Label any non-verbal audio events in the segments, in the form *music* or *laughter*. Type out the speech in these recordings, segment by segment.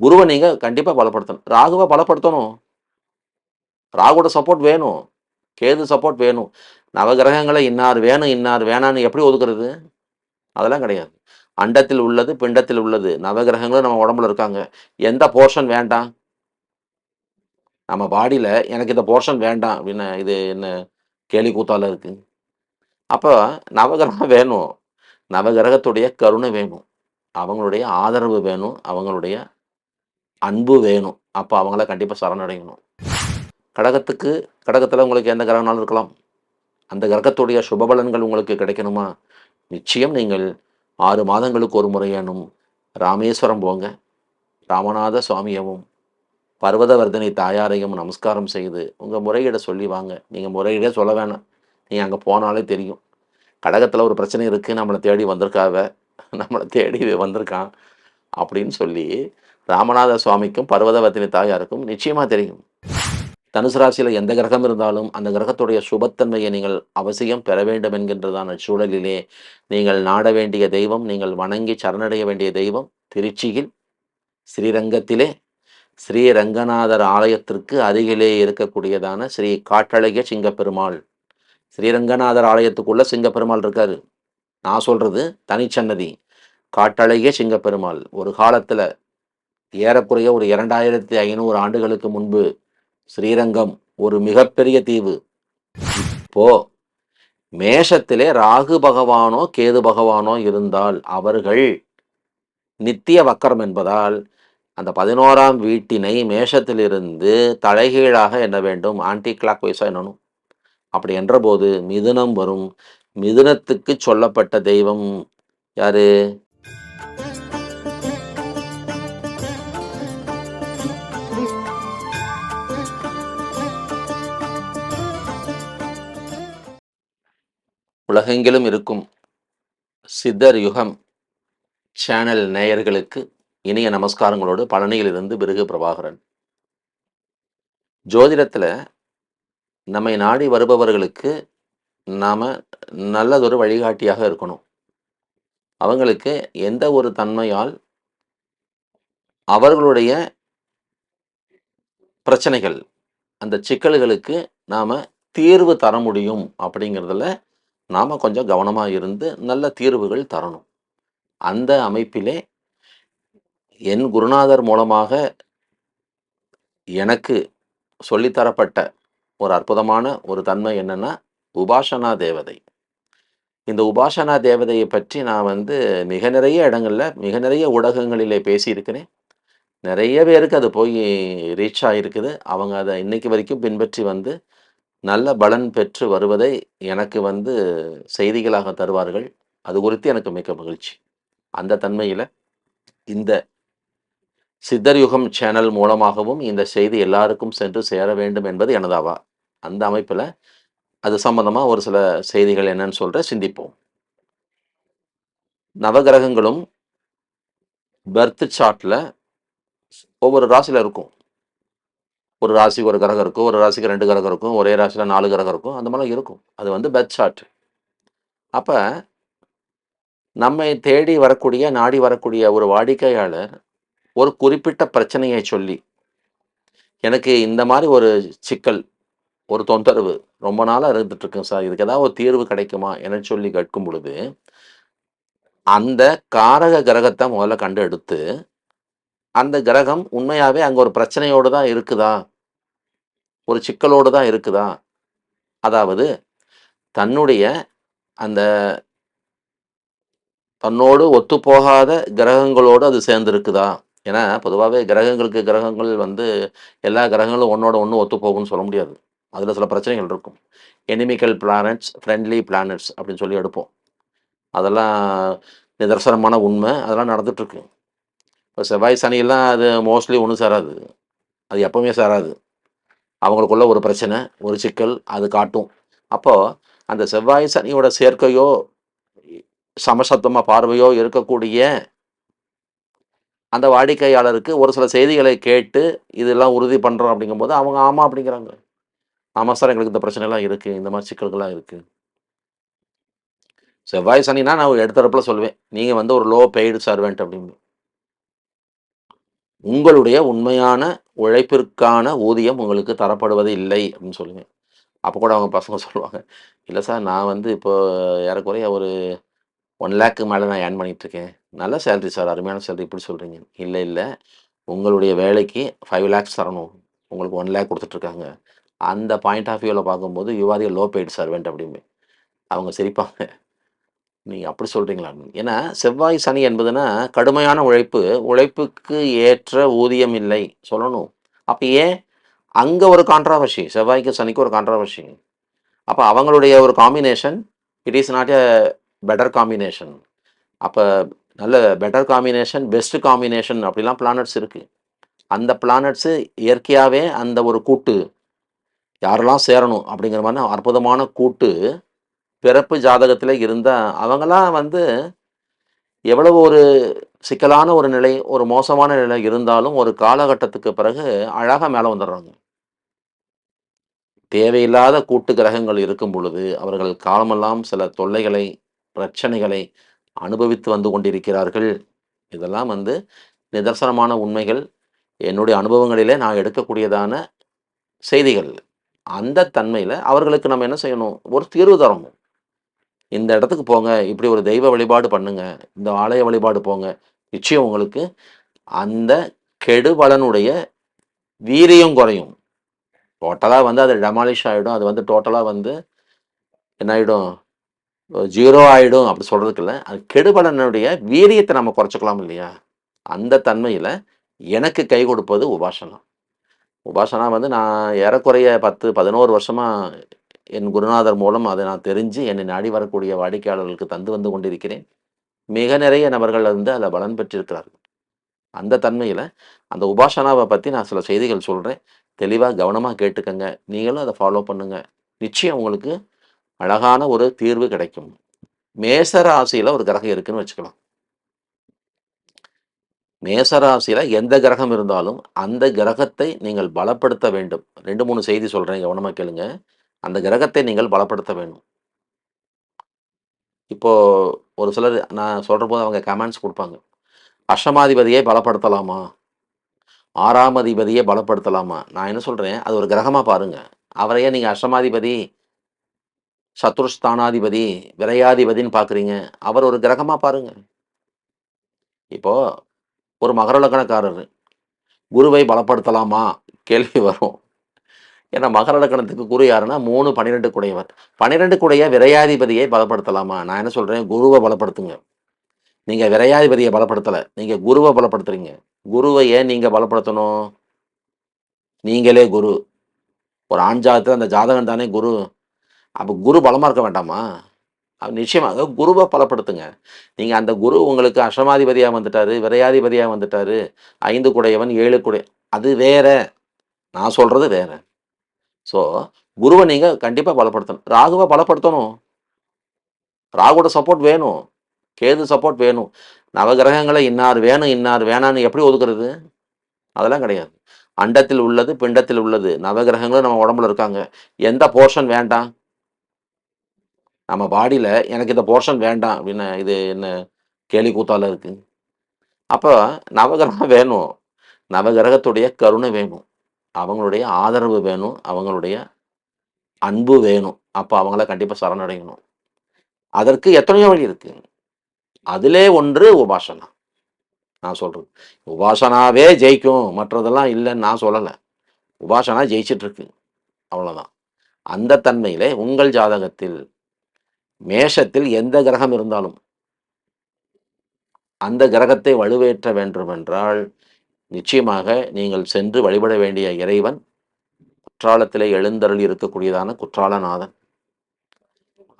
குருவை நீங்கள் கண்டிப்பாக பலப்படுத்தணும். ராகுவை பலப்படுத்தணும். ராகுவோட சப்போர்ட் வேணும். கேது சப்போர்ட் வேணும். நவகிரகங்களை இன்னார் வேணும் இன்னார் வேணான்னு எப்படி ஒதுக்குறது? அதெல்லாம் கிடையாது. அண்டத்தில் உள்ளது பிண்டத்தில் உள்ளது. நவகிரகங்களும் நம்ம உடம்புல இருக்காங்க. எந்த போர்ஷன் வேண்டாம்? நம்ம பாடியில் எனக்கு இந்த போர்ஷன் வேண்டாம் அப்படின்னு இது என்ன கேலி கூத்தால இருக்கு. அப்போ நவகிரகம் *laughs* வேணும். நவகிரகத்துடைய கருணை வேணும். அவங்களுடைய ஆதரவு வேணும். அவங்களுடைய அன்பு வேணும். அப்போ அவங்கள கண்டிப்பாக சரணடையணும். கடகத்துக்கு கடகத்தில் உங்களுக்கு எந்த கிரகனாலும் இருக்கலாம். அந்த கிரகத்துடைய சுபபலன்கள் உங்களுக்கு கிடைக்கணுமா? நிச்சயம் நீங்கள் ஆறு மாதங்களுக்கு ஒரு முறையானும் ராமேஸ்வரம் போங்க. ராமநாத சுவாமியவும் பர்வதவர்தனை தாயாரையும் நமஸ்காரம் செய்து உங்கள் முறையீடை சொல்லி வாங்க. நீங்கள் முறையீடே சொல்ல வேணாம். நீங்கள் அங்கே போனாலே தெரியும். கடகத்தில் ஒரு பிரச்சனை இருக்குது நம்மளை தேடி வந்திருக்காவ. நம்மளை தேடி வந்திருக்கான். அப்படின்னு சொல்லி ராமநாத சுவாமிக்கும் பர்வதவர்த்தினி தாயாருக்கும் நிச்சயமாக தெரியும். தனுசு ராசியில் எந்த கிரகம் இருந்தாலும் அந்த கிரகத்துடைய சுபத்தன்மையை நீங்கள் அவசியம் பெற வேண்டும் என்கின்றதான சூழலிலே நீங்கள் நாட வேண்டிய தெய்வம் நீங்கள் வணங்கி சரணடைய வேண்டிய தெய்வம் திருச்சியில் ஸ்ரீரங்கத்திலே ஸ்ரீ ரங்கநாதர் ஆலயத்திற்கு அருகிலே இருக்கக்கூடியதான ஸ்ரீ காட்டழகிய சிங்கப்பெருமாள். ஸ்ரீரங்கநாதர் ஆலயத்துக்குள்ள சிங்கப்பெருமாள் இருக்காரு. நான் சொல்றது தனிச்சன்னதி காட்டழகிய சிங்கப்பெருமாள். ஒரு காலத்தில் ஏறக்குறைய ஒரு இரண்டாயிரத்தி ஐநூறு ஆண்டுகளுக்கு முன்பு ஸ்ரீரங்கம் ஒரு மிகப்பெரிய தீவு. இப்போ மேஷத்திலே ராகு பகவானோ கேது பகவானோ இருந்தால் அவர்கள் நித்திய வக்கரம் என்பதால் அந்த பதினோராம் வீட்டினை மேஷத்திலிருந்து தலைகீழாக எண்ண வேண்டும். ஆன்டி கிளாக் வைஸாக எண்ணணும். அப்படி என்றபோது மிதுனம் வரும். மிதுனத்துக்கு சொல்லப்பட்ட தெய்வம் யாரு? உலகெங்கிலும் இருக்கும் சித்தர் யுகம் சேனல் நேயர்களுக்கு இனிய நமஸ்காரங்களோடு பழனியிலிருந்து பிருகு பிரபாகரன். ஜோதிடத்தில் நம்மை நாடி வருபவர்களுக்கு நாம் நல்லதொரு வழிகாட்டியாக இருக்கணும். அவங்களுக்கு எந்த ஒரு தன்மையால் அவர்களுடைய பிரச்சனைகள் அந்த சிக்கல்களுக்கு நாம் தீர்வு தர முடியும் அப்படிங்கிறதுல நாம் கொஞ்சம் கவனமாக இருந்து நல்ல தீர்வுகள் தரணும். அந்த அமைப்பிலே என் குருநாதர் மூலமாக எனக்கு சொல்லித்தரப்பட்ட ஒரு அற்புதமான ஒரு தன்மை என்னென்னா உபாசனா தேவதை. இந்த உபாசனா தேவதையை பற்றி நான் வந்து மிக நிறைய இடங்களில் மிக நிறைய ஊடகங்களிலே பேசியிருக்கிறேன். நிறைய பேருக்கு அது போய் ரீச் ஆகிருக்குது அவங்க அதை இன்றைக்கு வரைக்கும் பின்பற்றி வந்து நல்ல பலன் பெற்று வருவதை எனக்கு வந்து செய்திகளாக தருவார்கள். அது குறித்து எனக்கு மிக்க மகிழ்ச்சி. அந்த தன்மையில் இந்த சித்தர் யுகம் சேனல் மூலமாகவும் இந்த செய்தி எல்லாருக்கும் சென்று சேர வேண்டும் என்பது எனதாவா அந்த அமைப்பில் அது சம்பந்தமாக ஒரு சில செய்திகள் என்னன்னு சொல்கிற சிந்திப்போம். நவகிரகங்களும் பர்த் சார்ட்டில் ஒவ்வொரு ராசியில் இருக்கும். ஒரு ராசிக்கு ஒரு கிரகம் இருக்கும் ஒரு ராசிக்கு ரெண்டு கிரகம் இருக்கும் ஒரே ராசியில் நாலு கிரகம் இருக்கும் அந்த மாதிரிலாம் இருக்கும். அது வந்து பெத் சார்ட் அப்போ நம்மை தேடி வரக்கூடிய நாடி வரக்கூடிய ஒரு வாடிக்கையாளர் ஒரு குறிப்பிட்ட பிரச்சனையை சொல்லி எனக்கு இந்த மாதிரி ஒரு சிக்கல் ஒரு தொந்தரவு ரொம்ப நாளாக இருந்துகிட்ருக்கேன் சார். இதுக்கு ஏதாவது ஒரு தீர்வு கிடைக்குமா என சொல்லி கேட்கும் பொழுது அந்த காரக கிரகத்தை முதல்ல கண்டு எடுத்து அந்த கிரகம் உண்மையாகவே அங்கே ஒரு பிரச்சனையோடு தான் இருக்குதா? ஒரு சிக்கலோடு தான் இருக்குதா? அதாவது தன்னுடைய அந்த தன்னோடு ஒத்துப்போகாத கிரகங்களோடு அது சேர்ந்துருக்குதா? ஏன்னா பொதுவாகவே கிரகங்களுக்கு கிரகங்கள் வந்து எல்லா கிரகங்களும் ஒன்னோட ஒன்று ஒத்துப்போகும்னு சொல்ல முடியாது. அதில் சில பிரச்சனைகள் இருக்கும். எனிமிக்கல் பிளானட்ஸ் ஃப்ரெண்ட்லி பிளானட்ஸ் அப்படின்னு சொல்லி எடுப்போம். அதெல்லாம் நிதர்சனமான உண்மை. அதெல்லாம் நடந்துட்டுருக்கு. இப்போ செவ்வாய் சனியெல்லாம் அது மோஸ்ட்லி ஒன்றும் சேராது. அது எப்போவுமே சேராது. அவங்களுக்குள்ள ஒரு பிரச்சனை ஒரு சிக்கல் அது காட்டும். அப்போது அந்த செவ்வாய் சனியோட சேர்க்கையோ சமசத்துவமாக பார்வையோ இருக்கக்கூடிய அந்த வாடிக்கையாளருக்கு ஒரு சில செய்திகளை கேட்டு இதெல்லாம் உறுதி பண்ணுறோம் அப்படிங்கும்போது அவங்க ஆமாம் அப்படிங்கிறாங்க. ஆமாம் சார் எங்களுக்கு இந்த பிரச்சனைலாம் இருக்குது இந்த மாதிரி சிக்கல்கள்லாம் இருக்குது செவ்வாய் சனினா நான் எடுத்தரப்பில் சொல்லுவேன். நீங்கள் வந்து ஒரு லோ பெய்டு சர்வெண்ட் அப்படின்னு. உங்களுடைய உண்மையான உழைப்பிற்கான ஊதியம் உங்களுக்கு தரப்படுவது இல்லை அப்படின்னு சொல்லுவேன் அப்போ கூட அவங்க பசங்க சொல்லுவாங்க இல்லை சார் நான் வந்து இப்போ ஏறக்குறைய ஒரு ஒன் லேக்கு மேலே நான் ஏர்ன் பண்ணிகிட்ருக்கேன் நல்ல சேலரி சார் அருமையான சேலரி இப்படி சொல்கிறீங்க இல்லை இல்லை. உங்களுடைய வேலைக்கு ஃபைவ் லேக்ஸ் தரணும். உங்களுக்கு ஒன் லேக் கொடுத்துட்ருக்காங்க. அந்த பாயிண்ட் ஆஃப் வியூவில் பார்க்கும்போது யுவாதி லோ பெய்டு சர்வெண்ட் அப்படின்னு. அவங்க சிரிப்பாங்க. நீங்கள் அப்படி சொல்கிறீங்களா ஏன்னா செவ்வாய் சனி என்பதுன்னா கடுமையான உழைப்பு உழைப்புக்கு ஏற்ற ஊதியம் இல்லை. சொல்லணும். அப்போ ஏன்? அங்கே ஒரு கான்ட்ராவர்ஷி செவ்வாய்க்கு சனிக்கு ஒரு கான்ட்ராவர்ஷி அப்போ அவங்களுடைய ஒரு combination it is not a better combination அப்போ நல்ல பெட்டர் காம்பினேஷன் பெஸ்ட் காம்பினேஷன் அப்படிலாம் பிளானட்ஸ் இருக்குது அந்த பிளானட்ஸு இயற்கையாகவே அந்த ஒரு கூட்டு யாரெல்லாம் சேரணும் அப்படிங்கிற மாதிரி அற்புதமான கூட்டு பிறப்பு ஜாதகத்தில் இருந்தால் அவங்களாம் வந்து எவ்வளவு ஒரு சிக்கலான ஒரு நிலை ஒரு மோசமான நிலை இருந்தாலும் ஒரு காலகட்டத்துக்கு பிறகு அழகாக மேலே வந்துடுறாங்க. தேவையில்லாத கூட்டு கிரகங்கள் இருக்கும் பொழுது அவர்கள் காலமெல்லாம் சில தொல்லைகளை பிரச்சனைகளை அனுபவித்து வந்து கொண்டிருக்கிறார்கள். இதெல்லாம் வந்து நிதர்சனமான உண்மைகள். என்னுடைய அனுபவங்களிலே நான் எடுக்கக்கூடியதான செய்திகள். அந்த தன்மையில் அவர்களுக்கு நம்ம என்ன செய்யணும்? ஒரு தீர்வு தரணும். இந்த இடத்துக்கு போங்க. இப்படி ஒரு தெய்வ வழிபாடு பண்ணுங்க. இந்த ஆலய வழிபாடு போங்க. நிச்சயம் உங்களுக்கு அந்த கெடுபலனுடைய வீரியம் குறையும். டோட்டலாக வந்து அது டெமாலிஷ் ஆகிடும் அது வந்து டோட்டலாக வந்து என்ன ஆகிடும் ஜீரோ ஆகிடும் அப்படி சொல்கிறதுக்கு இல்லை. அது கெடுபலனுடைய வீரியத்தை நம்ம குறைச்சிக்கலாம் இல்லையா? அந்த தன்மையில் எனக்கு கை கொடுப்பது உபாசனம். உபாசனா வந்து நான் ஏறக்குறைய பத்து பதினோரு வருஷமாக என் குருநாதர் மூலம் அதை நான் தெரிஞ்சு என்னை நாடி வரக்கூடிய வாடிக்கையாளர்களுக்கு தந்து வந்து கொண்டிருக்கிறேன். மிக நிறைய நபர்கள் வந்து அதில் பலன் பெற்றிருக்கிறார்கள். அந்த தன்மையில் அந்த உபாசனாவை பற்றி நான் சில செய்திகள் சொல்கிறேன் தெளிவாக கவனமாக கேட்டுக்கங்க. நீங்களும் அதை ஃபாலோ பண்ணுங்கள் நிச்சயம் உங்களுக்கு அழகான ஒரு தீர்வு கிடைக்கும். மேசராசியில் ஒரு கிரகம் இருக்குன்னு வச்சுக்கலாம். மேசராசியில் எந்த கிரகம் இருந்தாலும் அந்த கிரகத்தை நீங்கள் பலப்படுத்த வேண்டும். ரெண்டு மூணு செய்தி சொல்கிறேன் கவனமாக கேளுங்க. அந்த கிரகத்தை நீங்கள் பலப்படுத்த வேண்டும். இப்போ ஒரு சிலர் நான் சொல்கிற போது அவங்க கமெண்ட்ஸ் கொடுப்பாங்க. அஷ்டமாதிபதியை பலப்படுத்தலாமா? ஆறாம் அதிபதியை பலப்படுத்தலாமா? நான் என்ன சொல்கிறேன் அது ஒரு கிரகமாக பாருங்கள் அவரையே நீங்கள் அஷ்டமாதிபதி சத்ருஸ்தானாதிபதி விரையாதிபதின்னு பார்க்குறீங்க. அவர் ஒரு கிரகமாக பாருங்க. இப்போது ஒரு மகர லக்னக்காரர் குருவை பலப்படுத்தலாமா? கேள்வி வரும். ஏன்னா மகர லக்கணத்துக்கு குரு யாருன்னா மூணு பன்னிரெண்டு குடையவர். பன்னிரெண்டு குடைய விரையாதிபதியை பலப்படுத்தலாமா? நான் என்ன சொல்கிறேன் குருவை பலப்படுத்துங்க. நீங்கள் விரையாதிபதியை பலப்படுத்தலை. நீங்கள் குருவை பலப்படுத்துறீங்க. குருவை ஏன் நீங்கள் பலப்படுத்தணும்? நீங்களே குரு. ஒரு ஆண் ஜாதகத்தில் அந்த ஜாதகம் தானே குரு. அப்போ குரு பலமாக இருக்க வேண்டாமா? அது நிச்சயமாக குருவை பலப்படுத்துங்க. நீங்கள் அந்த குரு உங்களுக்கு அஷ்டமாதிபதியாக வந்துட்டார் விரையாதிபதியாக வந்துட்டாரு. ஐந்து குடையவன் ஏழு குடை. அது வேற. நான் சொல்கிறது வேறு. ஸோ குருவை நீங்கள் கண்டிப்பாக பலப்படுத்தணும். ராகுவை பலப்படுத்தணும். ராகுவோட சப்போர்ட் வேணும். கேது சப்போர்ட் வேணும். நவகிரகங்களை இன்னார் வேணும் இன்னார் வேணான்னு எப்படி ஒதுக்குறது? அதெல்லாம் கிடையாது. அண்டத்தில் உள்ளது பிண்டத்தில் உள்ளது. நவகிரகங்களும் நம்ம உடம்புல இருக்காங்க. எந்த போர்ஷன் வேண்டாம்? நம்ம பாடியில் எனக்கு இந்த போர்ஷன் வேண்டாம் அப்படின்னு இது என்ன கேலி கூத்தால இருக்கு. அப்போ நவகிரகம் வேணும். நவகிரகத்துடைய கருணை வேணும். அவங்களுடைய ஆதரவு வேணும் அவங்களுடைய அன்பு வேணும். அப்போ அவங்கள கண்டிப்பாக சரணடையணும். அதற்கு எத்தனையோ வழி இருக்கு. அதிலே ஒன்று உபாசனா. நான் சொல்றது. உபாசனாவே ஜெயிக்கும். மற்றதெல்லாம் இல்லைன்னு நான் சொல்லலை. உபாசனா ஜெயிச்சிட்டு இருக்கு அவ்வளோதான் அந்த தன்மையிலே உங்கள் ஜாதகத்தில் மேஷத்தில் எந்த கிரகம் இருந்தாலும் அந்த கிரகத்தை வலுவேற்ற வேண்டுமென்றால் நிச்சயமாக நீங்கள் சென்று வழிபட வேண்டிய இறைவன் குற்றாலத்திலே எழுந்தருள் இருக்கக்கூடியதான குற்றாலநாதன்.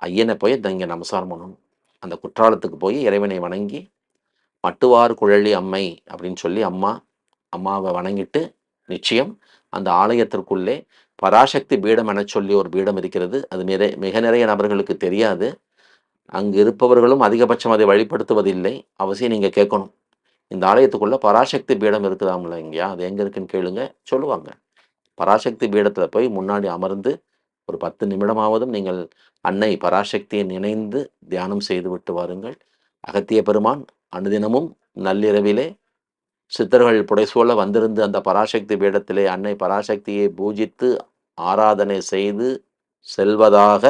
ஐயனை போய் இங்கே நமசாரம் பண்ணணும். அந்த குற்றாலத்துக்கு போய் இறைவனை வணங்கி மட்டுவார் குழலி அம்மை அப்படின்னு சொல்லி அம்மா அம்மாவை வணங்கிட்டு நிச்சயம் அந்த ஆலயத்திற்குள்ளே பராசக்தி பீடம் என சொல்லி ஒரு பீடம் இருக்கிறது. அது நிறைய மிக நிறைய நபர்களுக்கு தெரியாது. அங்கு இருப்பவர்களும் அதிகபட்சம் அதை வழிபடுத்துவதில்லை. அவசியம் நீங்கள் கேட்கணும். இந்த ஆலயத்துக்குள்ளே பராசக்தி பீடம் இருக்குதாம்ல இங்கேயா? அது எங்கே இருக்குன்னு கேளுங்க. சொல்லுவாங்க. பராசக்தி பீடத்தில் போய் முன்னாடி அமர்ந்து ஒரு பத்து நிமிடமாவதும் நீங்கள் அன்னை பராசக்தியை நினைந்து தியானம் செய்து விட்டு வாருங்கள். அகத்திய பெருமான் அனுதினமும் நள்ளிரவிலே சித்தர்கள் புடைசூழ வந்திருந்து அந்த பராசக்தி பீடத்திலே அன்னை பராசக்தியை பூஜித்து ஆராதனை செய்து செல்வதாக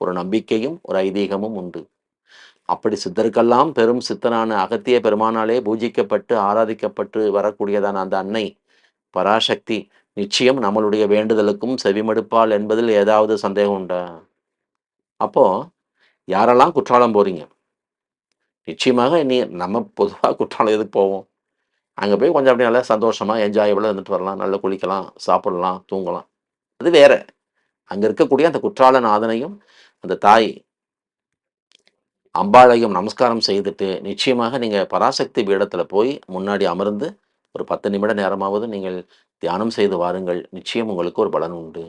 ஒரு நம்பிக்கையும் ஒரு ஐதீகமும் உண்டு. அப்படி சித்தருக்கெல்லாம் பெரும் சித்தனான அகத்திய பெருமானாலே பூஜிக்கப்பட்டு ஆராதிக்கப்பட்டு வரக்கூடியதான அந்த அன்னை பராசக்தி நிச்சயம் நம்மளுடைய வேண்டுதலுக்கும் செவிமடுப்பாள் என்பதில் ஏதாவது சந்தேகம் உண்டா? அப்போ யாரெல்லாம் குற்றாலம் போறீங்க? நிச்சயமாக நீ நம்ம பொதுவாக குற்றாலம் எதுக்கு போவோம்? அங்கே போய் கொஞ்சம் அப்படியே நல்லா சந்தோஷமாக என்ஜாயபிளாக இருந்துட்டு வரலாம். நல்லா குளிக்கலாம் சாப்பிடலாம் தூங்கலாம். அது வேற. அங்கே இருக்கக்கூடிய அந்த குற்றால நாதனையும் அந்த தாய் அம்பாளையும் நமஸ்காரம் செய்துட்டு நிச்சயமாக நீங்கள் பராசக்தி பீடத்தில் போய் முன்னாடி அமர்ந்து ஒரு பத்து நிமிட நேரமாவது நீங்கள் தியானம் செய்து வாருங்கள். நிச்சயம் உங்களுக்கு ஒரு பலன் உண்டு.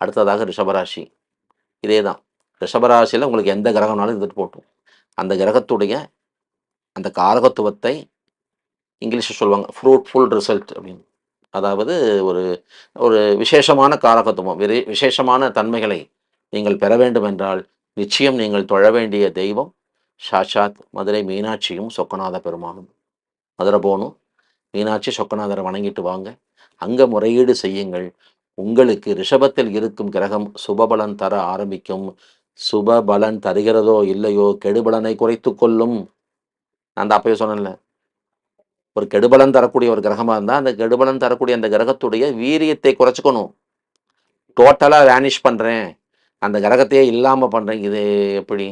அடுத்ததாக ரிஷபராசி. இதே தான் ரிஷபராசியில் உங்களுக்கு எந்த கிரகம்னாலும் இருந்துட்டு போட்டும். அந்த கிரகத்துடைய அந்த காரகத்துவத்தை இங்கிலீஷில் சொல்லுவாங்க ஃப்ரூட்ஃபுல் ரிசல்ட் அப்படின்னு. அதாவது ஒரு ஒரு விசேஷமான காரகத்துவம் விரை விசேஷமான தன்மைகளை நீங்கள் பெற வேண்டும் என்றால் நிச்சயம் நீங்கள் தொழ வேண்டிய தெய்வம் சாட்சாத் மதுரை மீனாட்சியும் சொக்கநாத பெருமானும். மதுரை போகணும். மீனாட்சி சொக்கநாதரை வணங்கிட்டு வாங்க. அங்கே முறையீடு செய்யுங்கள். உங்களுக்கு ரிஷபத்தில் இருக்கும் கிரகம் சுபபலன் தர ஆரம்பிக்கும். சுபபலன் தருகிறதோ இல்லையோ கெடுபலனை குறைத்து கொள்ளும். நான் அப்பயே சொன்னேன்ல. ஒரு கெடுபலன் தரக்கூடிய ஒரு கிரகமாக இருந்தால் அந்த கெடுபலன் தரக்கூடிய அந்த கிரகத்துடைய வீரியத்தை குறைச்சிக்கணும். டோட்டலாக வேனிஷ் பண்ணுறேன் அந்த கிரகத்தையே இல்லாமல் பண்ணுறீங்க இது எப்படி?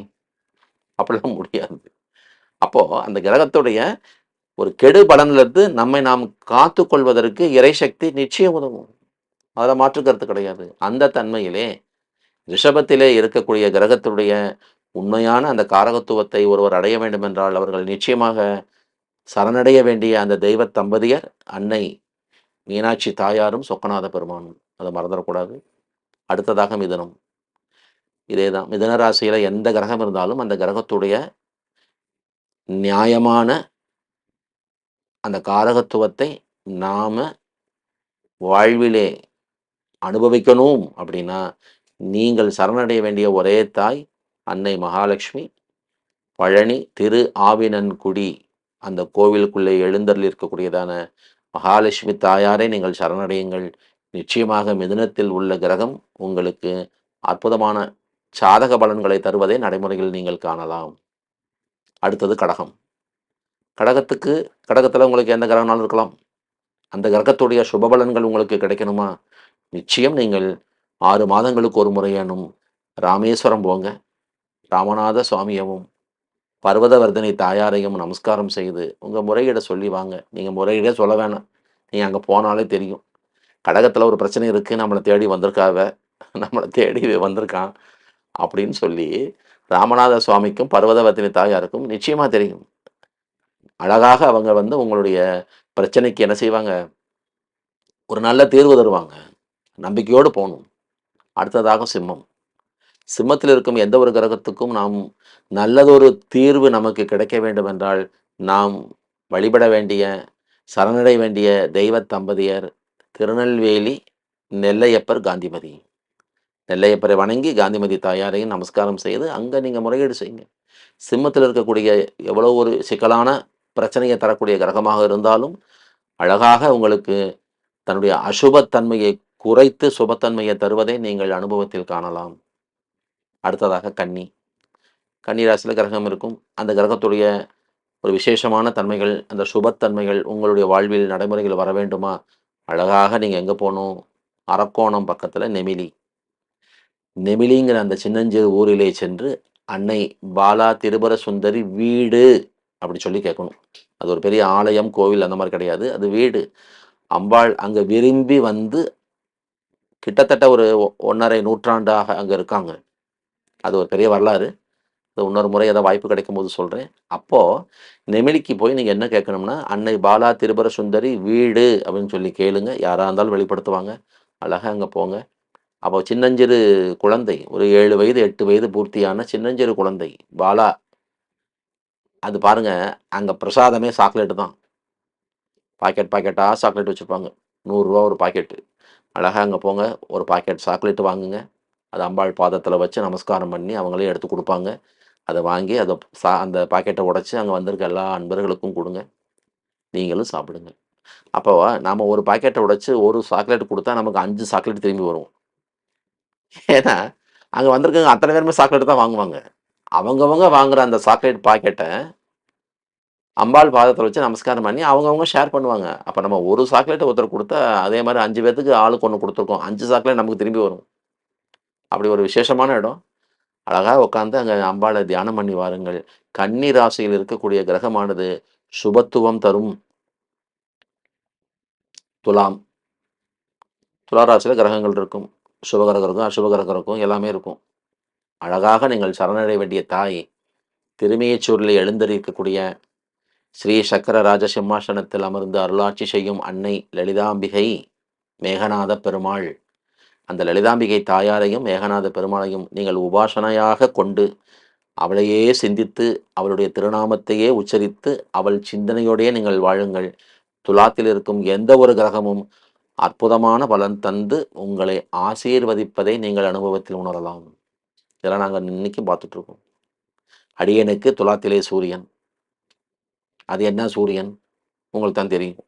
அப்படிலாம் முடியாது. அப்போது அந்த கிரகத்துடைய ஒரு கெடு பலன்லேருந்து நம்மை நாம் காத்து கொள்வதற்கு இறைசக்தி நிச்சயம் உதவும். அதில் மாற்று கருத்து கிடையாது. அந்த தன்மையிலே ரிஷபத்திலே இருக்கக்கூடிய கிரகத்துடைய உண்மையான அந்த காரகத்துவத்தை ஒருவர் அடைய வேண்டும் என்றால் அவர்கள் நிச்சயமாக சரணடைய வேண்டிய அந்த தெய்வ தம்பதியர் அன்னை மீனாட்சி தாயாரும் சொக்கநாத பெருமானும். அதை மறந்துடக்கூடாது அடுத்ததாக மிதனம். இதே தான் மிதன ராசியில் எந்த கிரகம் இருந்தாலும் அந்த கிரகத்துடைய நியாயமான அந்த காரகத்துவத்தை நாம் வாழ்விலே அனுபவிக்கணும் அப்படின்னா நீங்கள் சரணடைய வேண்டிய ஒரே தாய் அன்னை மகாலட்சுமி பழனி திரு ஆவினன்குடி அந்த கோவிலுக்குள்ளே எழுந்தரில் இருக்கக்கூடியதான மகாலட்சுமி தாயாரை நீங்கள் சரணடையுங்கள். நிச்சயமாக மிதுனத்தில் உள்ள கிரகம் உங்களுக்கு அற்புதமான சாதக பலன்களை தருவதை நடைமுறையில் நீங்கள் காணலாம். அடுத்தது கடகம். கடகத்துக்கு கடகத்தில் உங்களுக்கு எந்த கிரகனாலும் இருக்கலாம்? அந்த கிரகத்துடைய சுபபலன்கள் உங்களுக்கு கிடைக்கணுமா? நிச்சயம் நீங்கள் ஆறு மாதங்களுக்கு ஒரு முறையானும் ராமேஸ்வரம் போங்க. ராமநாத சுவாமியவும் பர்வதவர்தனை தாயாரையும் நமஸ்காரம் செய்து உங்கள் முறையிட சொல்லி வாங்க. நீங்கள் முறையிட சொல்ல வேணாம். நீங்கள் அங்கே போனாலே தெரியும். கடகத்தில் ஒரு பிரச்சனை இருக்குது நம்மளை தேடி வந்திருக்காவ. நம்மளை தேடி வந்திருக்கான். அப்படின்னு சொல்லி ராமநாத சுவாமிக்கும் பர்வதவர்த்தினி தாயாருக்கும் நிச்சயமாக தெரியும். அழகாக அவங்க வந்து உங்களுடைய பிரச்சனைக்கு என்ன செய்வாங்க? ஒரு நல்ல தீர்வு தருவாங்க. நம்பிக்கையோடு போகணும். அடுத்ததாக சிம்மம். சிம்மத்தில் இருக்கும் எந்த ஒரு கிரகத்துக்கும் நாம் நல்லதொரு தீர்வு நமக்கு கிடைக்க வேண்டும் என்றால் நாம் வழிபட வேண்டிய சரணடை வேண்டிய தெய்வ தம்பதியர் திருநெல்வேலி நெல்லையப்பர் காந்திமதி. நெல்லையப்பரை வணங்கி காந்திமதி தாயாரையும் நமஸ்காரம் செய்து அங்கே நீங்கள் முறையீடு செய்யுங்க. சிம்மத்தில் இருக்கக்கூடிய எவ்வளோ ஒரு சிக்கலான பிரச்சனையை தரக்கூடிய கிரகமாக இருந்தாலும் அழகாக உங்களுக்கு தன்னுடைய அசுபத்தன்மையை குறைத்து சுபத்தன்மையை தருவதை நீங்கள் அனுபவத்தில் காணலாம். அடுத்ததாக கன்னி. கன்னி ராசியில் கிரகம் இருக்கும். அந்த கிரகத்துடைய ஒரு விசேஷமான தன்மைகள் அந்த சுபத்தன்மைகள் உங்களுடைய வாழ்வில் நடைமுறைகள் வர வேண்டுமா? அழகாக நீங்கள் எங்கே போகணும்? அரக்கோணம் பக்கத்தில் நெமிலி. நெமிலிங்கிற அந்த சின்னஞ்சிறு ஊரிலே சென்று அன்னை பாலா திருபர சுந்தரி வீடு அப்படி சொல்லி கேட்கணும். அது ஒரு பெரிய ஆலயம் கோவில் அந்த மாதிரி கிடையாது. அது வீடு. அம்பாள் அங்கே விரும்பி வந்து கிட்டத்தட்ட ஒரு ஒன்றரை நூற்றாண்டாக அங்கே இருக்காங்க. அது ஒரு பெரிய வரலாறு. அது இன்னொரு முறை ஏதாவது வாய்ப்பு கிடைக்கும் போது சொல்கிறேன் அப்போது நெமிலிக்கு போய் நீங்கள் என்ன கேட்கணும்னா அன்னை பாலா திருபர சுந்தரி வீடு அப்படின்னு சொல்லி கேளுங்க. யாராக இருந்தாலும் வெளிப்படுத்துவாங்க. அழகாக அங்கே போங்க. அப்போ சின்னஞ்சிறு குழந்தை ஒரு ஏழு வயது எட்டு வயது பூர்த்தியான சின்னஞ்சிறு குழந்தை பாலா அது பாருங்க அங்கே பிரசாதமே சாக்லேட்டு தான். பாக்கெட் பாக்கெட்டாக சாக்லேட் வச்சுருப்பாங்க. நூறுரூவா ஒரு பாக்கெட்டு அழகாக அங்கே போங்க ஒரு பாக்கெட் சாக்லேட்டு வாங்குங்க. அது அம்பாள் பாதத்தில் வச்சு நமஸ்காரம் பண்ணி அவங்களே எடுத்து கொடுப்பாங்க. அதை வாங்கி அதை சா அந்த பாக்கெட்டை உடச்சி அங்கே வந்திருக்க எல்லா அன்பர்களுக்கும் கொடுங்க. நீங்களும் சாப்பிடுங்க. அப்போ நாம் ஒரு பாக்கெட்டை உடைச்சி ஒரு சாக்லேட் கொடுத்தா நமக்கு அஞ்சு சாக்லேட் திரும்பி வரும். ஏன்னா அங்கே வந்திருக்கவங்க அத்தனை பேருமே சாக்லேட் தான் வாங்குவாங்க. அவங்கவங்க வாங்குற அந்த சாக்லேட் பாக்கெட்டை அம்பாள் பாதத்தில் வச்சு நமஸ்காரம் பண்ணி அவங்கவுங்க ஷேர் பண்ணுவாங்க. அப்போ நம்ம ஒரு சாக்லேட்டை ஒருத்தர் கொடுத்தா அதே மாதிரி அஞ்சு பேர்த்துக்கு ஆளுக்கு ஒன்று கொடுத்துருக்கோம். அஞ்சு சாக்லேட் நமக்கு திரும்பி வரும். அப்படி ஒரு விசேஷமான இடம். அழகாக உட்காந்து அங்கே அம்பாளை தியானம் பண்ணி வாருங்கள். கன்னி ராசியில் இருக்கக்கூடிய கிரகமானது சுபத்துவம் தரும். துலாம். துலா ராசியில் கிரகங்கள் இருக்கும். சுபகரகருக்கும் அசுபகரகருக்கும் எல்லாமே இருக்கும். அழகாக நீங்கள் சரணடைய வேண்டிய தாய் திருமையச்சூரில் எழுந்திருக்கக்கூடிய ஸ்ரீ சக்கர ராஜ சிம்மாசனத்தில் அமர்ந்து அருளாட்சி செய்யும் அன்னை லலிதாம்பிகை மேகநாத பெருமாள். அந்த லலிதாம்பிகை தாயாரையும் மேகநாத பெருமாளையும் நீங்கள் உபாசனையாக கொண்டு அவளையே சிந்தித்து அவளுடைய திருநாமத்தையே உச்சரித்து அவள் சிந்தனையோடையே நீங்கள் வாழுங்கள். துலாத்தில் இருக்கும் எந்த ஒரு கிரகமும் அற்புதமான பலன் தந்து உங்களை ஆசீர்வதிப்பதை நீங்கள் அனுபவத்தில் உணரலாம். இதெல்லாம் நாங்கள் இன்னைக்கு பார்த்துட்டு இருக்கோம் அடியனுக்கு துலாத்திலே சூரியன். அது என்ன சூரியன்? உங்களுக்கு தான் தெரியும்.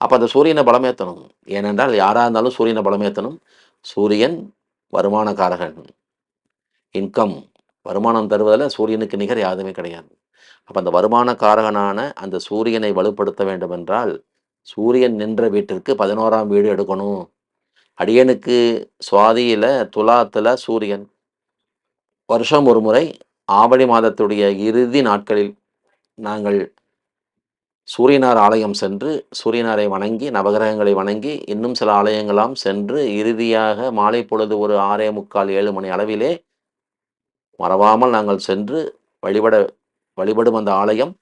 அப்போ அந்த சூரியனை பலமேத்தணும். ஏனென்றால் யாராக இருந்தாலும் சூரியனை பலமேத்தணும். சூரியன் வருமானக்காரகன். இன்கம் வருமானம் தருவதில் சூரியனுக்கு நிகர் யாருமே கிடையாது. அப்போ அந்த வருமானக்காரகனான அந்த சூரியனை வலுப்படுத்த வேண்டும் என்றால் சூரியன் நின்ற வீட்டிற்கு பதினோராம் வீடு எடுக்கணும். அடியனுக்கு சுவாதியில் துலாத்தில் சூரியன். வருஷம் ஒரு முறை ஆவணி மாதத்துடைய இறுதி நாட்களில் நாங்கள் சூரியனார் ஆலயம் சென்று சூரியனாரை வணங்கி நவகிரகங்களை வணங்கி இன்னும் சில ஆலயங்களாம் சென்று இறுதியாக மாலை பொழுது ஒரு ஆறே முக்கால் ஏழு மணி அளவிலே மறவாமல் நாங்கள் சென்று வழிபட வழிபடும் அந்த ஆலயம்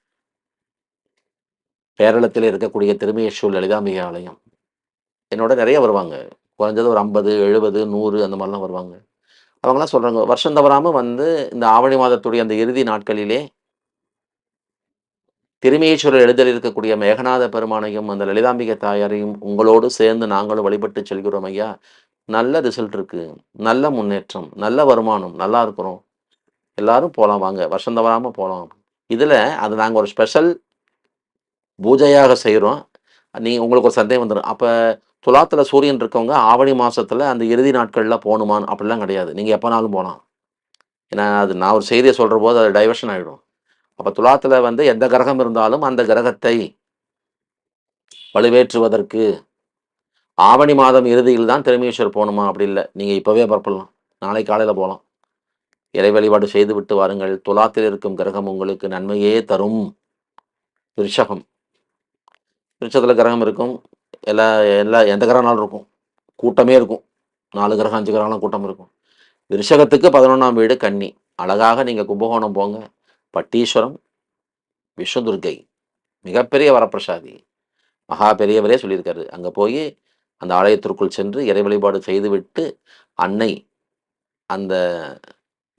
கேரளத்தில் இருக்கக்கூடிய திருமேஷூர் லலிதாம்பிகை ஆலயம். என்னோட நிறைய வருவாங்க. குறைஞ்சது ஒரு ஐம்பது எழுபது நூறு அந்த மாதிரிலாம் வருவாங்க. அவங்களாம் சொல்கிறாங்க வருஷம் தவறாமல் வந்து இந்த ஆவணி மாதத்துடைய அந்த இறுதி நாட்களிலே திருமேஸ்வரர் எழுதல் இருக்கக்கூடிய மேகநாத பெருமானையும் அந்த லலிதாம்பிகை தாயாரையும் உங்களோடு சேர்ந்து நாங்களும் வழிபட்டு செல்கிறோம் ஐயா. நல்ல ரிசல்ட் இருக்குது நல்ல முன்னேற்றம். நல்ல வருமானம். நல்லா இருக்கிறோம். எல்லாரும் போகலாம் வாங்க. வருஷம் தவறாமல் போகலாம் இதில் அது நாங்கள் ஒரு ஸ்பெஷல் பூஜையாக செய்கிறோம் நீ உங்களுக்கு ஒரு சந்தேகம் வந்துடும் அப்போ துலாத்தில் சூரியன் இருக்கவங்க ஆவணி மாதத்தில் அந்த இறுதி நாட்களில் போகணுமான்னு அப்படிலாம் கிடையாது. நீங்கள் எப்போனாலும் போகலாம் ஏன்னா அது நான் ஒரு செய்தியை சொல்கிற போது அது டைவர்ஷன் ஆகிடும் அப்போ துலாத்தில் வந்து எந்த கிரகம் இருந்தாலும் அந்த கிரகத்தை வலுவேற்றுவதற்கு ஆவணி மாதம் இறுதியில் தான் திருமேஸ்வர் போகணுமா? அப்படி இல்லை. நீங்கள் இப்போவே பரப்பலாம் நாளை காலையில் போகலாம் இறை வழிபாடு செய்து விட்டு வாருங்கள். துலாத்தில் இருக்கும் கிரகம் உங்களுக்கு நன்மையே தரும். ரிஷகம் விருட்சத்தில் கிரகம் இருக்கும். எல்லா எல்லா எந்த கிரகனாலும் இருக்கும். கூட்டமே இருக்கும். நாலு கிரகம் அஞ்சு கிரகம்லாம் கூட்டம் இருக்கும். விருஷகத்துக்கு பதினொன்றாம் வீடு கன்னி. அழகாக நீங்கள் கும்பகோணம் போங்க. பட்டீஸ்வரம் விஸ்வதுர்கை மிகப்பெரிய வரப்பிரசாதி. மகா பெரியவரே சொல்லியிருக்காரு. அங்கே போய் அந்த ஆலயத்திற்குள் சென்று இறை வழிபாடு செய்துவிட்டு அன்னை அந்த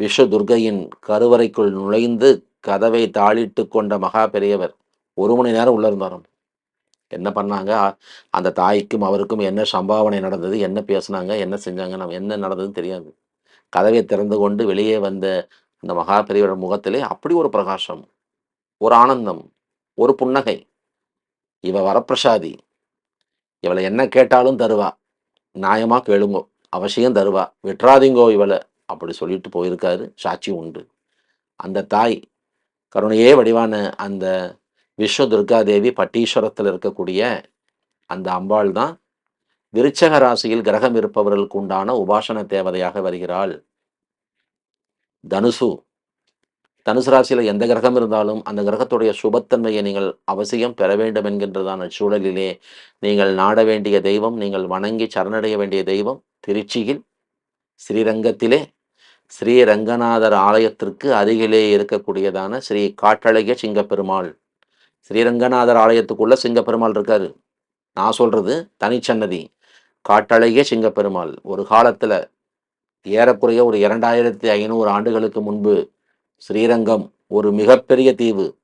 விஸ்வதுர்கையின் கருவறைக்குள் நுழைந்து கதவை தாளிட்டு கொண்ட மகா பெரியவர் ஒரு மணி நேரம் உள்ளே இருந்தாராம். என்ன பண்ணாங்க? அந்த தாய்க்கும் அவருக்கும் என்ன சம்பாவனை நடந்தது? என்ன பேசுனாங்க? என்ன செஞ்சாங்க? நம்ம என்ன நடந்ததுன்னு தெரியாது. கதவை திறந்து கொண்டு வெளியே வந்த அந்த மகா பெரியவர் முகத்திலே அப்படி ஒரு பிரகாசம் ஒரு ஆனந்தம் ஒரு புன்னகை. இவ வரப்பிரசாதி. இவளை என்ன கேட்டாலும் தருவா. நியாயமாக கேளுங்கோ. அவசியம் தருவா. விட்றாதீங்கோ இவளை. அப்படி சொல்லிட்டு போயிருக்காரு. சாட்சி உண்டு. அந்த தாய் கருணையே வடிவான அந்த விஸ்வ துர்காதேவி பட்டீஸ்வரத்தில் இருக்கக்கூடிய அந்த அம்பாள் தான் விருச்சக ராசியில் கிரகம் இருப்பவர்களுக்கு உண்டான உபாசன தேவதையாக வருகிறாள். தனுசு. தனுசு ராசியில் எந்த கிரகம் இருந்தாலும் அந்த கிரகத்துடைய சுபத்தன்மையை நீங்கள் அவசியம் பெற வேண்டும் என்கின்றதான சூழலிலே நீங்கள் நாட வேண்டிய தெய்வம் நீங்கள் வணங்கி சரணடைய வேண்டிய தெய்வம் திருச்சியில் ஸ்ரீரங்கத்திலே ஸ்ரீரங்கநாதர் ஆலயத்திற்கு அருகிலே இருக்கக்கூடியதான ஸ்ரீ காட்டழகிய சிங்கப்பெருமாள். ஸ்ரீரங்கநாதர் ஆலயத்துக்குள்ள சிங்கப்பெருமாள் இருக்காரு. நான் சொல்றது தனிச்சன்னதி. காட்டழகிய சிங்கப்பெருமாள். ஒரு காலத்துல ஏறக்குறைய ஒரு இரண்டாயிரத்தி ஐநூறு ஆண்டுகளுக்கு முன்பு ஸ்ரீரங்கம் ஒரு மிகப்பெரிய தீவு.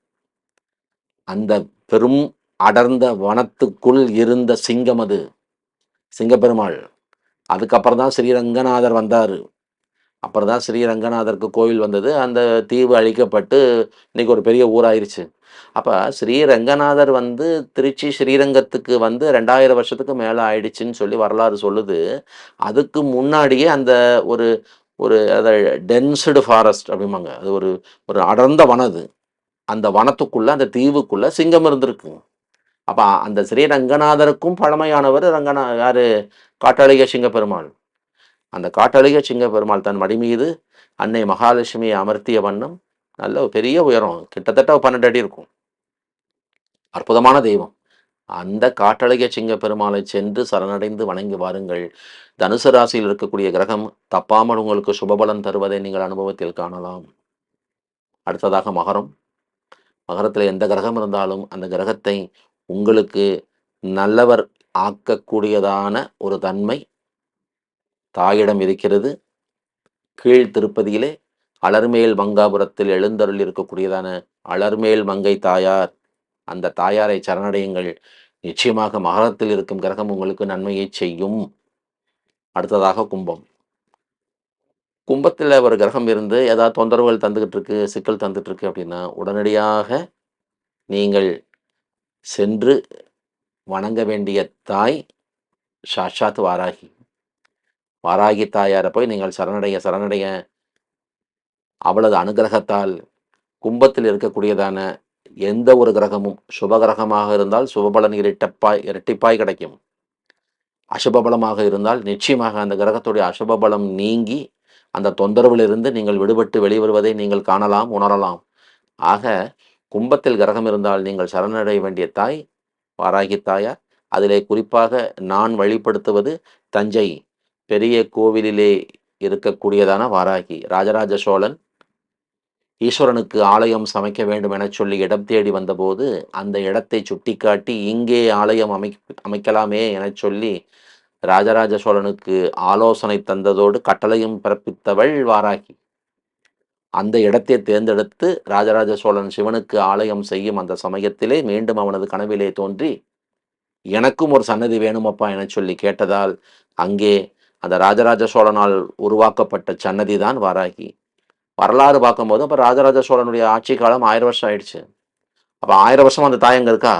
அந்த பெரும் அடர்ந்த வனத்துக்குள் இருந்த சிங்கம் அது. சிங்கப்பெருமாள். அதுக்கப்புறம் தான் ஸ்ரீரங்கநாதர் வந்தார். அப்புறம் தான் ஸ்ரீரங்கநாதருக்கு கோவில் வந்தது. அந்த தீவு அழிக்கப்பட்டு இன்னைக்கு ஒரு பெரிய ஊராயிருச்சு. அப்போ ஸ்ரீரங்கநாதர் வந்து திருச்சி ஸ்ரீரங்கத்துக்கு வந்து ரெண்டாயிரம் வருஷத்துக்கு மேலே ஆயிடுச்சுன்னு சொல்லி வரலாறு சொல்லுது. அதுக்கு முன்னாடியே அந்த ஒரு ஒரு அதை டென்ஸ்டு ஃபாரஸ்ட் அப்படிம்பாங்க. அது ஒரு ஒரு அடர்ந்த வனம் அது. அந்த வனத்துக்குள்ள அந்த தீவுக்குள்ள சிங்கம் இருந்திருக்கு. அப்போ அந்த ஸ்ரீரங்கநாதருக்கும் பழமையானவர் ரங்கநா யாரு? காட்டாளிக சிங்கப்பெருமாள். அந்த காட்டாளிக சிங்கப்பெருமாள் தன் மடி மீது அன்னை மகாலட்சுமியை அமர்த்திய வண்ணம் நல்ல பெரிய உயரம். கிட்டத்தட்ட ஒரு பன்னெண்டு அடி இருக்கும். அற்புதமான தெய்வம். அந்த காட்டழகிய சிங்க பெருமாளை சென்று சரணடைந்து வணங்கி வாருங்கள். தனுசு ராசியில் இருக்கக்கூடிய கிரகம் தப்பாமல் உங்களுக்கு சுபபலன் தருவதை நீங்கள் அனுபவத்தில் காணலாம். அடுத்ததாக மகரம். மகரத்தில் எந்த கிரகம் இருந்தாலும் அந்த கிரகத்தை உங்களுக்கு நல்லவர் ஆக்கக்கூடியதான ஒரு தன்மை தாயிடம் இருக்கிறது. கீழ் திருப்பதியிலே அலர்மேல் மங்காபுரத்தில் எழுந்தருள் இருக்கக்கூடியதான அலர்மேல் மங்கை தாயார். அந்த தாயாரை சரணடையுங்கள். நிச்சயமாக மகரத்தில் இருக்கும் கிரகம் உங்களுக்கு நன்மையை செய்யும். அடுத்ததாக கும்பம். கும்பத்தில் ஒரு கிரகம் இருந்து ஏதாவது தொந்தரவுகள் தந்துக்கிட்டு இருக்கு சிக்கல் தந்துட்டு இருக்கு அப்படின்னா உடனடியாக நீங்கள் சென்று வணங்க வேண்டிய தாய் சாட்சாத் வாராகி. வாராகி தாயாரை போய் நீங்கள் சரணடைய சரணடைய அவளது அனுகிரகத்தால் கும்பத்தில் இருக்கக்கூடியதான எந்த ஒரு கிரகமும் சுபகிரகமாக இருந்தால் சுபபலன் இரட்டப்பாய் இரட்டிப்பாய் கிடைக்கும். அசுபபலமாக இருந்தால் நிச்சயமாக அந்த கிரகத்துடைய அசுபபலம் நீங்கி அந்த தொந்தரவிலிருந்து நீங்கள் விடுபட்டு வெளிவருவதை நீங்கள் காணலாம் உணரலாம். ஆக கும்பத்தில் கிரகம் இருந்தால் நீங்கள் சரணடைய வேண்டிய தாய் வாராகி தாயார். அதிலே குறிப்பாக நான் வழிபடுத்துவது தஞ்சை பெரிய கோவிலிலே இருக்கக்கூடியதான வாராகி ராஜராஜ சோழன். ஈஸ்வரனுக்கு ஆலயம் சமைக்க வேண்டும் என சொல்லி இடம் தேடி வந்தபோது அந்த இடத்தை சுட்டிக்காட்டி இங்கே ஆலயம் அமை அமைக்கலாமே என சொல்லி ராஜராஜ சோழனுக்கு ஆலோசனை தந்ததோடு கட்டளையும் பிறப்பித்தவள் வாராகி. அந்த இடத்தை தேர்ந்தெடுத்து ராஜராஜ சோழன் சிவனுக்கு ஆலயம் செய்யும் அந்த சமயத்திலே மீண்டும் அவனது கனவிலே தோன்றி எனக்கும் ஒரு சன்னதி வேணுமப்பா என சொல்லி கேட்டதால் அங்கே அந்த ராஜராஜ சோழனால் உருவாக்கப்பட்ட சன்னதி தான் வாராகி. வரலாறு பார்க்கும்போது அப்போ ராஜராஜ சோழனுடைய ஆட்சி காலம் ஆயிரம் வருஷம் ஆயிடுச்சு. அப்போ ஆயிரம் வருஷம் அந்த தாய் அங்கே இருக்கா?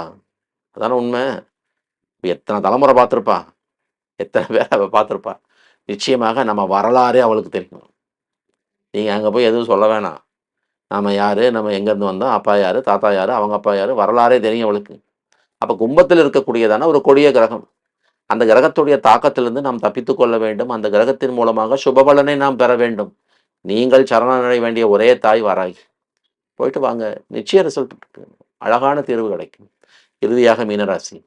அதான உண்மை. இப்போ எத்தனை தலைமுறை பார்த்துருப்பா? எத்தனை *laughs* பேர் அவள் பார்த்துருப்பா? நிச்சயமாக நம்ம வரலாறே அவளுக்கு தெரியும். நீங்கள் அங்கே போய் எதுவும் சொல்ல வேணாம். நாம் யார்? நம்ம எங்கேருந்து வந்தோம்? அப்பா யார்? தாத்தா யார்? அவங்க அப்பா யார்? வரலாறே தெரியும் அவளுக்கு. அப்போ கும்பத்தில் இருக்கக்கூடியதான ஒரு கொடிய கிரகம். அந்த கிரகத்துடைய தாக்கத்திலிருந்து நாம் தப்பித்து கொள்ள வேண்டும். அந்த கிரகத்தின் மூலமாக சுபபலனை நாம் பெற வேண்டும். நீங்கள் சரணடைய வேண்டிய ஒரே தாய் வராய் போயிட்டு வாங்க. நிச்சய ரிசல்ட் அழகான தீர்வு கிடைக்கும். இறுதியாக மீனராசி.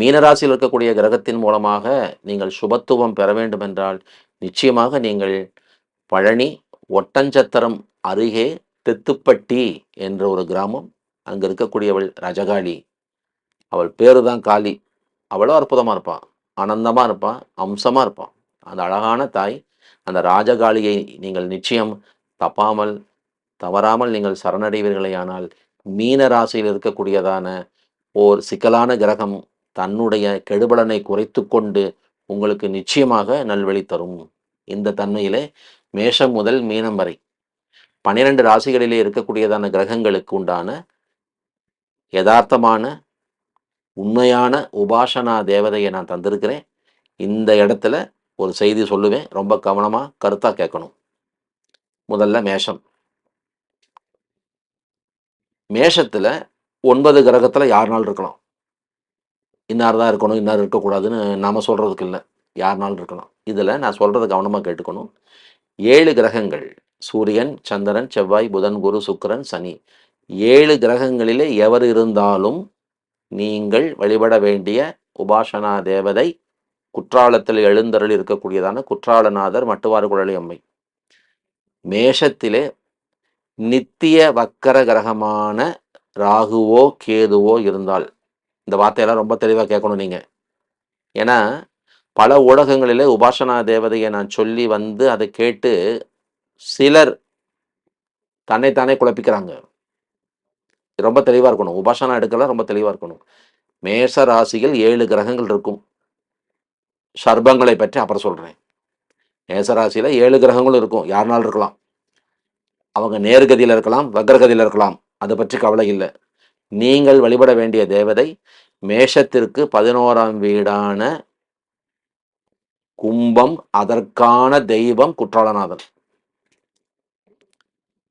மீனராசியில் இருக்கக்கூடிய கிரகத்தின் மூலமாக நீங்கள் சுபத்துவம் பெற வேண்டும் என்றால் நிச்சயமாக நீங்கள் பழனி ஒட்டஞ்சத்திரம் அருகே தெத்துப்பட்டி என்ற ஒரு கிராமம் அங்கே இருக்கக்கூடியவள் ரஜகாளி. அவள் பேரு தான் காளி. அவ்வளோ அற்புதமாக இருப்பான் ஆனந்தமாக இருப்பான் அம்சமாக இருப்பான் அந்த அழகான தாய் அந்த ராஜகாளியை நீங்கள் நிச்சயம் தப்பாமல் தவறாமல் நீங்கள் சரணடைவீர்களேயானால் மீன ராசியில் இருக்கக்கூடியதான ஓர் சிக்கலான கிரகம் தன்னுடைய கெடுபலனை குறைத்து கொண்டு உங்களுக்கு நிச்சயமாக நல்வழி தரும். இந்த தன்மையிலே மேஷம் முதல் மீனம் வரை பனிரெண்டு ராசிகளிலே இருக்கக்கூடியதான கிரகங்களுக்கு உண்டான யதார்த்தமான உண்மையான உபாசனா தேவதையை நான் தந்திருக்கிறேன். இந்த இடத்துல ஒரு செய்தி சொல்லுவேன். ரொம்ப கவனமாக கருத்தாக கேட்கணும். முதல்ல மேஷம். மேஷத்தில் ஒன்பது கிரகத்தில் யாருனாலும் இருக்கலாம்? இன்னார் தான் இருக்கணும் இன்னார் இருக்கக்கூடாதுன்னு நாம் சொல்கிறதுக்கு இல்லை. யாருனாலும் இருக்கலாம்? இதில் நான் சொல்கிறத கவனமாக கேட்டுக்கணும். ஏழு கிரகங்கள் சூரியன் சந்திரன் செவ்வாய் புதன் குரு சுக்கிரன் சனி. ஏழு கிரகங்களிலே எவர் இருந்தாலும் நீங்கள் வழிபட வேண்டிய உபாசனா தேவதை குற்றாலத்தில் எழுந்தருள் இருக்கக்கூடியதான குற்றாலநாதர் மட்டுவாறு குழலி அம்மை. மேஷத்திலே நித்திய வக்கர கிரகமான ராகுவோ கேதுவோ இருந்தால் இந்த வார்த்தையெல்லாம் ரொம்ப தெளிவாக கேட்கணும் நீங்கள் ஏன்னா பல ஊடகங்களிலே உபாசனா தேவதையை நான் சொல்லி வந்து அதை கேட்டு சிலர் தன்னைத்தானே குழப்பிக்கிறாங்க. ரொம்ப தெளிவாக இருக்கணும். உபாசனா எடுக்கலாம் ரொம்ப தெளிவாக இருக்கணும். மேஷ ராசியில் ஏழு கிரகங்கள் இருக்கும். சர்பங்களை பற்றி அப்புறம் சொல்கிறேன் மேசராசியில் ஏழு கிரகங்களும் இருக்கும். யாருனாலும் இருக்கலாம்? அவங்க நேர்கதியில் இருக்கலாம் வக்ரகதியில் இருக்கலாம். அதை பற்றி கவலை இல்லை. நீங்கள் வழிபட வேண்டிய தேவதை மேஷத்திற்கு பதினோராம் வீடான கும்பம் அதற்கான தெய்வம் குற்றாலநாதன்.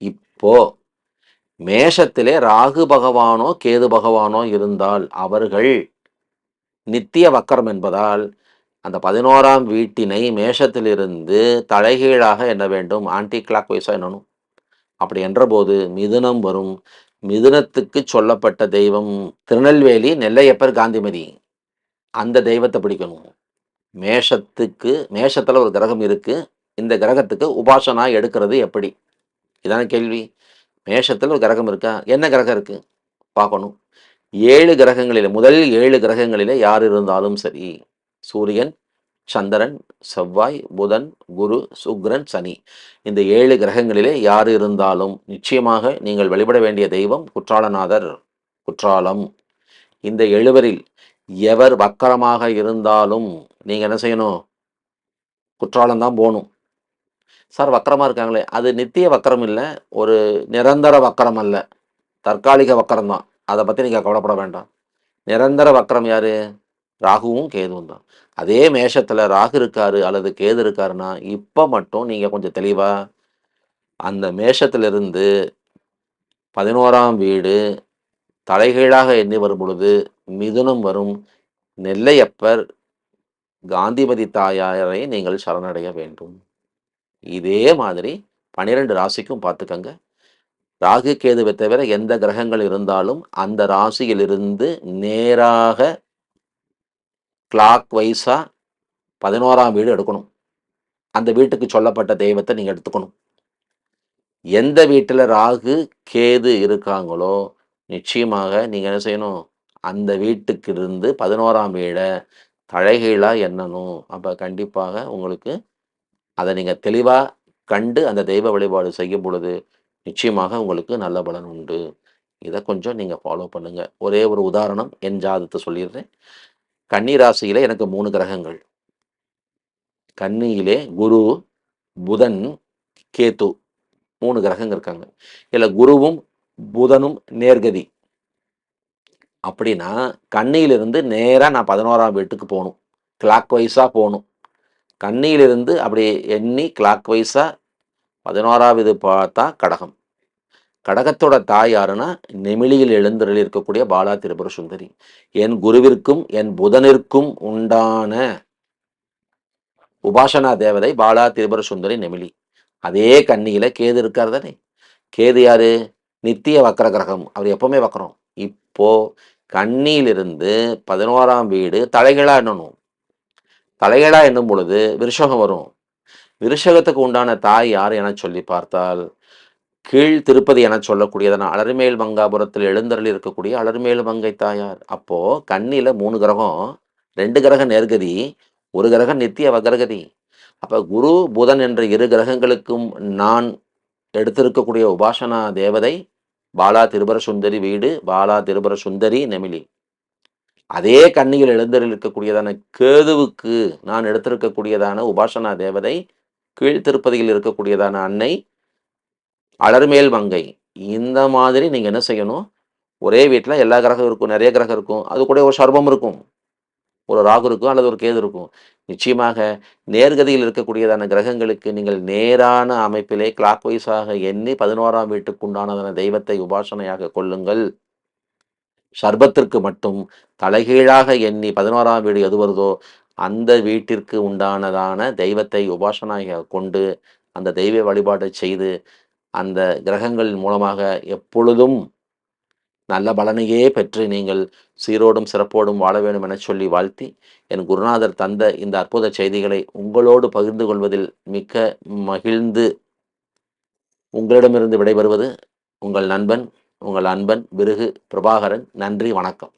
இப்போ மேஷத்திலே ராகு பகவானோ கேது பகவானோ இருந்தால் அவர்கள் நித்திய வக்கரம் என்பதால் அந்த பதினோராம் வீட்டினை மேஷத்திலிருந்து தலைகீழாக என்ன வேண்டும். ஆன்டி கிளாக் வைஸாக என்னணும் அப்படி என்றபோது மிதுனம் வரும். மிதுனத்துக்கு சொல்லப்பட்ட தெய்வம் திருநெல்வேலி நெல்லையப்பர் காந்திமதி. அந்த தெய்வத்தை பிடிக்கணும். மேஷத்துக்கு மேஷத்தில் ஒரு கிரகம் இருக்குது இந்த கிரகத்துக்கு உபாசனா எடுக்கிறது எப்படி? இதான கேள்வி. மேஷத்தில் ஒரு கிரகம் இருக்கா? என்ன கிரகம் இருக்குது பார்க்கணும். ஏழு கிரகங்களில் முதல் ஏழு கிரகங்களில் யார் இருந்தாலும் சரி சூரியன் சந்திரன் செவ்வாய் புதன் குரு சுக்ரன் சனி. இந்த ஏழு கிரகங்களிலே யார் இருந்தாலும் நிச்சயமாக நீங்கள் வழிபட வேண்டிய தெய்வம் குற்றாலநாதர் குற்றாலம். இந்த எழுவரில் எவர் வக்கரமாக இருந்தாலும் நீங்கள் என்ன செய்யணும்? குற்றாலம் தான் போகணும். சார் வக்கரமாக இருக்காங்களே. அது நித்திய வக்கரம் இல்லை ஒரு நிரந்தர வக்கரம் அல்ல. தற்காலிக வக்கரம் தான் அதை பற்றி நீங்கள் கவலைப்பட வேண்டாம். நிரந்தர வக்கரம் யார்? ராகுவும் கேதுவும் தான். அதே மேஷத்தில் ராகு இருக்காரு அல்லது கேது இருக்காருன்னா இப்போ மட்டும் நீங்கள் கொஞ்சம் தெளிவாக அந்த மேஷத்திலிருந்து பதினோராம் வீடு தலைகீழாக எண்ணி வரும் பொழுது மிதுனம் வரும் நெல்லையப்பர் காந்திமதி தாயாரை நீங்கள் சரணடைய வேண்டும். இதே மாதிரி பனிரெண்டு ராசிக்கும் பார்த்துக்கங்க. ராகு கேதுவை தவிர எந்த கிரகங்கள் இருந்தாலும் அந்த ராசியிலிருந்து நேராக கிளாக் வைஸாக பதினோராம் வீடு எடுக்கணும். அந்த வீட்டுக்கு சொல்லப்பட்ட தெய்வத்தை நீங்கள் எடுத்துக்கணும். எந்த வீட்டில் ராகு கேது இருக்காங்களோ நிச்சயமாக நீங்கள் என்ன செய்யணும்? அந்த வீட்டுக்கு இருந்து பதினோராம் வீடை தழைகீழாக எண்ணணும். அப்போ கண்டிப்பாக உங்களுக்கு அதை நீங்கள் தெளிவாக கண்டு அந்த தெய்வ வழிபாடு செய்யும் பொழுது நிச்சயமாக உங்களுக்கு நல்ல பலன் உண்டு. இதை கொஞ்சம் நீங்கள் ஃபாலோ பண்ணுங்கள் ஒரே ஒரு உதாரணம் என் ஜாதத்தை சொல்லிடுறேன். கன்னி ராசியில் எனக்கு மூணு கிரகங்கள். கன்னியிலே குரு புதன் கேத்து மூணு கிரகங்கள் இருக்காங்க. இல்லை குருவும் புதனும் நேர்கதி. அப்படின்னா கண்ணியிலிருந்து நேராக நான் பதினோராம் வீட்டுக்கு போகணும். கிளாக் வைஸாக போகணும். கண்ணியிலிருந்து அப்படி எண்ணி கிளாக் வைஸாக பதினோராவது பார்த்தா கடகம். கடகத்தோட தாய் யாருன்னா நெமிலியில் எழுந்தருள் இருக்கக்கூடிய பாலா திரிபுர சுந்தரி. என் குருவிற்கும் என் புதனிற்கும் உண்டான உபாசனா தேவதை பாலா திரிபுர சுந்தரி நெமிலி. அதே கண்ணியில கேது இருக்கார் தானே? கேது யாரு? நித்திய வக்கர கிரகம் அவர் எப்பவுமே வக்கரம் இப்போ கண்ணியிலிருந்து பதினோராம் வீடு தலைகளா எண்ணணும். தலைகளா எண்ணும் பொழுது விருஷகம் வரும். விருஷகத்துக்கு உண்டான தாய் யார் என சொல்லி பார்த்தால் கீழ் திருப்பதி என சொல்லக்கூடியதான அலர்மேல் மங்காபுரத்தில் எழுந்தருள் இருக்கக்கூடிய அலர்மேல் மங்கை தாயார். அப்போ கண்ணில மூணு கிரகம் ரெண்டு கிரகம் நேர்கதி ஒரு கிரகம் நித்திய அவகிரகதி அப்ப குரு புதன் என்ற இரு கிரகங்களுக்கும் நான் எடுத்திருக்கக்கூடிய உபாசனா தேவதை பாலா திருபர சுந்தரி வீடு பாலா திருபர சுந்தரி நெமிலி. அதே கண்ணியில் எழுந்தரில் இருக்கக்கூடியதான கேதுவுக்கு நான் எடுத்திருக்கக்கூடியதான உபாசனா தேவதை கீழ் திருப்பதியில் இருக்கக்கூடியதான அன்னை அலர்மேல் மங்கை. இந்த மாதிரி நீங்கள் என்ன செய்யணும்? ஒரே வீட்டில் எல்லா கிரகம் இருக்கும் நிறைய கிரகம் இருக்கும். அது கூட ஒரு சர்பம் இருக்கும். ஒரு ராகு இருக்கும் அல்லது ஒரு கேது இருக்கும். நிச்சயமாக நேர்கதியில் இருக்கக்கூடியதான கிரகங்களுக்கு நீங்கள் நேரான அமைப்பிலே கிளாக் வைஸாக எண்ணி பதினோராம் வீட்டுக்கு உண்டானதான தெய்வத்தை உபாசனையாக கொள்ளுங்கள். சர்பத்திற்கு மட்டும் தலைகீழாக எண்ணி பதினோராம் வீடு எது வருதோ அந்த வீட்டிற்கு உண்டானதான தெய்வத்தை உபாசனையாக கொண்டு அந்த தெய்வ வழிபாட்டை செய்து அந்த கிரகங்களின் மூலமாக எப்பொழுதும் நல்ல பலனையே பெற்று நீங்கள் சீரோடும் சிறப்போடும் வாழ வேண்டும் என சொல்லி வாழ்த்தி என் குருநாதர் தந்த இந்த அற்புத செய்திகளை உங்களோடு பகிர்ந்து கொள்வதில் மிக்க மகிழ்ந்து உங்களிடமிருந்து விடைபெறுவது உங்கள் நண்பன் உங்கள் அன்பன் விருகு பிரபாகரன். நன்றி வணக்கம்.